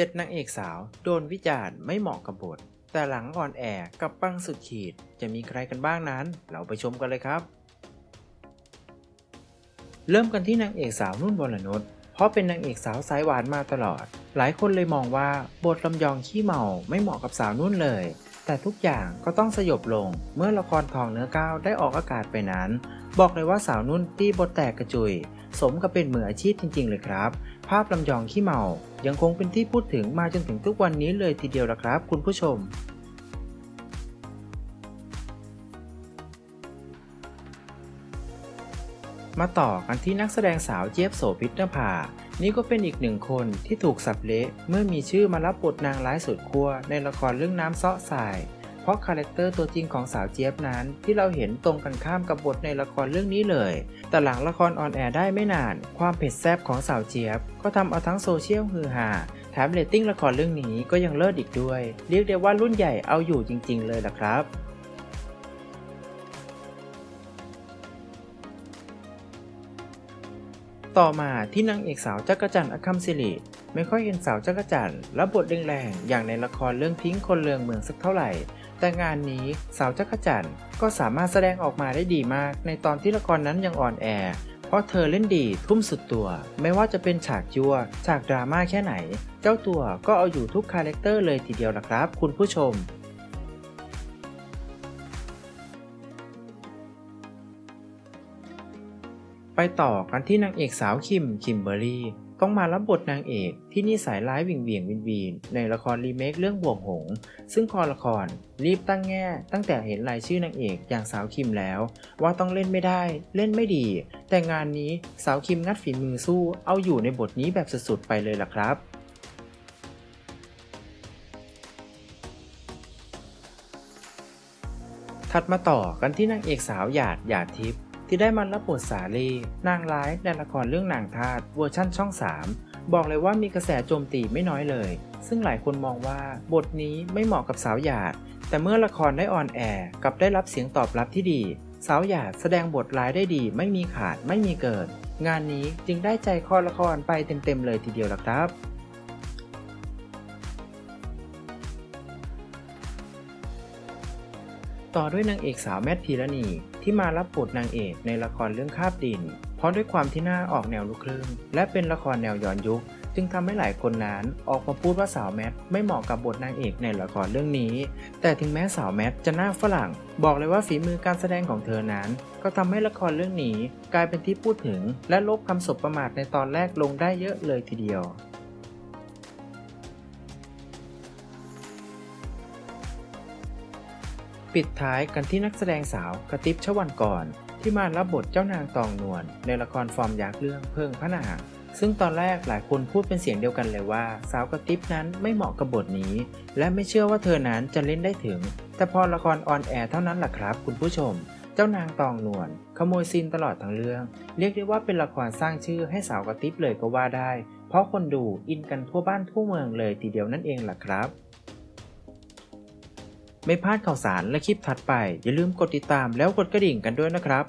เจ็ดนางเอกสาว โดนวิจารณ์ไม่เหมาะกับบท แต่หลังอ่อนแอกับปังสุดขีด จะมีใครกันบ้างนั้น เราไปชมกันเลยครับ เริ่มกันที่นางเอกสาวนุ่นวรนุชเพราะเป็นนางเอกสาวสายหวานมาตลอด หลายคนเลยมองว่าบทลำยองขี้เมาไม่เหมาะกับสาวนุ่นเลย แต่ทุกอย่างก็ต้องสยบลงเมื่อละครทองเนื้อก้าวได้ออกอากาศไปนั้น บอกเลยว่าสาวนุ่นตีบทแตกกระจุย สมกับเป็นมืออาชีพจริง ๆ เลยครับ ภาพลำยองขี้เมา ยังคงเป็นที่พูดถึงมาจนถึงทุกวันนี้เลยทีเดียวละครับ คุณผู้ชมมาต่อกันที่นักแสดงสาวเจี๊ยบโสภิตนภา นี่ก็เป็นอีกหนึ่งคนที่ถูกสับเละเมื่อมีชื่อมารับบทนางร้ายสุดขั้วในละครเรื่องน้ำเซาะสาย เพราะคาแรคเตอร์ตัวจริงของสาวเจี๊ยบนั้น ที่เราเห็นตรงกันข้ามกับบทในละครเรื่องนี้เลย แต่หลังละครออนแอร์ได้ไม่นาน ความเผ็ดแซ่บของสาวเจี๊ยบ ก็ทำเอาทั้งโซเชียลฮือฮาแถมเรตติ้งละครเรื่องนี้ก็ยังเลิศอีกด้วย เรียกได้ว่ารุ่นใหญ่เอาอยู่จริง ๆ เลยล่ะครับ ต่อมาที่นางเอกสาวจักรจันทร์อคัมศิริไม่ค่อยเห็นสาวจักรจันทร์รับบทแรงๆอย่างในละครเรื่องพิงคนเลืองเมืองสักเท่าไหร่ แต่งานนี้สาวจักรจันทร์ก็สามารถแสดงออกมาได้ดีมาก ในตอนที่ละครนั้นยังอ่อนแอ เพราะเธอเล่นดีทุ่มสุดตัว ไม่ว่าจะเป็นฉากจัวฉากดราม่าแค่ไหน เจ้าตัวก็เอาอยู่ทุกคาแรคเตอร์เลยทีเดียวละครับ คุณผู้ชม ไปต่อกันที่นางเอกสาวคิม คิมเบอรรี่ ต้องมารับบทนางเอกที่นิสัยร้ายวิ่งเวียงวินวีนในละครรีเมคเรื่องบ่วงหง ซึ่งคอละครรีบตั้งแง่ตั้งแต่เห็นรายชื่อนางเอกอย่างสาวคิมแล้ว ว่าต้องเล่นไม่ได้เล่นไม่ดี แต่งานนี้สาวคิมงัดฝีมือสู้เอาอยู่ในบทนี้แบบสุดๆไปเลยล่ะครับถัดมาต่อกันที่นางเอกสาวหยาดหยาดทิพย์ ที่ได้มารับบทสาลี นางร้ายในละครเรื่องนางทาสเวอร์ชั่นช่อง 3 บอกเลยว่ามีกระแสโจมตีไม่น้อยเลย ซึ่งหลายคนมองว่าบทนี้ไม่เหมาะกับสาวหยาด แต่เมื่อละครได้ออนแอร์กลับได้รับเสียงตอบรับที่ดี สาวหยาดแสดงบทร้ายได้ดี ไม่มีขาดไม่มีเกินงานนี้จึงได้ใจคอละครไปเต็มๆเลยทีเดียวล่ะครับต่อด้วยนางเอกสาวแมทพีรณีที่มารับบทนางเอกในละครเรื่องคาบดิน เพราะด้วยความที่หน้าออกแนวลูกครึ่ง และเป็นละครแนวย้อนยุค จึงทำให้หลายคนนั้นออกมาพูดว่าสาวแมทไม่เหมาะกับบทนางเอกในละครเรื่องนี้ แต่ถึงแม้สาวแมทจะหน้าฝรั่ง บอกเลยว่าฝีมือการแสดงของเธอนั้น ก็ทำให้ละครเรื่องนี้กลายเป็นที่พูดถึง และลบคำสบประมาทในตอนแรกลงได้เยอะเลยทีเดียว ปิดท้ายกันที่นักแสดงสาวกระติบชวันก่อนที่มารับบทเจ้านางตองนวลในละครฟอร์มยักษ์เรื่องเพิงพระนาง ซึ่งตอนแรกหลายคนพูดเป็นเสียงเดียวกันเลยว่า สาวกระติบนั้นไม่เหมาะกับบทนี้ และไม่เชื่อว่าเธอนั้นจะเล่นได้ถึง แต่พอละครออนแอร์เท่านั้นแหละครับ คุณผู้ชม เจ้านางตองนวลขโมยซีนตลอดทั้งเรื่อง เรียกได้ว่าเป็นละครสร้างชื่อให้สาวกระติบเลยก็ว่าได้ เพราะคนดูอินกันทั่วบ้านทั่วเมืองเลยทีเดียวนั่นเองล่ะครับ ไม่พลาดข่าวสารและคลิปถัดไป อย่าลืมกดติดตามแล้วกดกระดิ่งกันด้วยนะครับ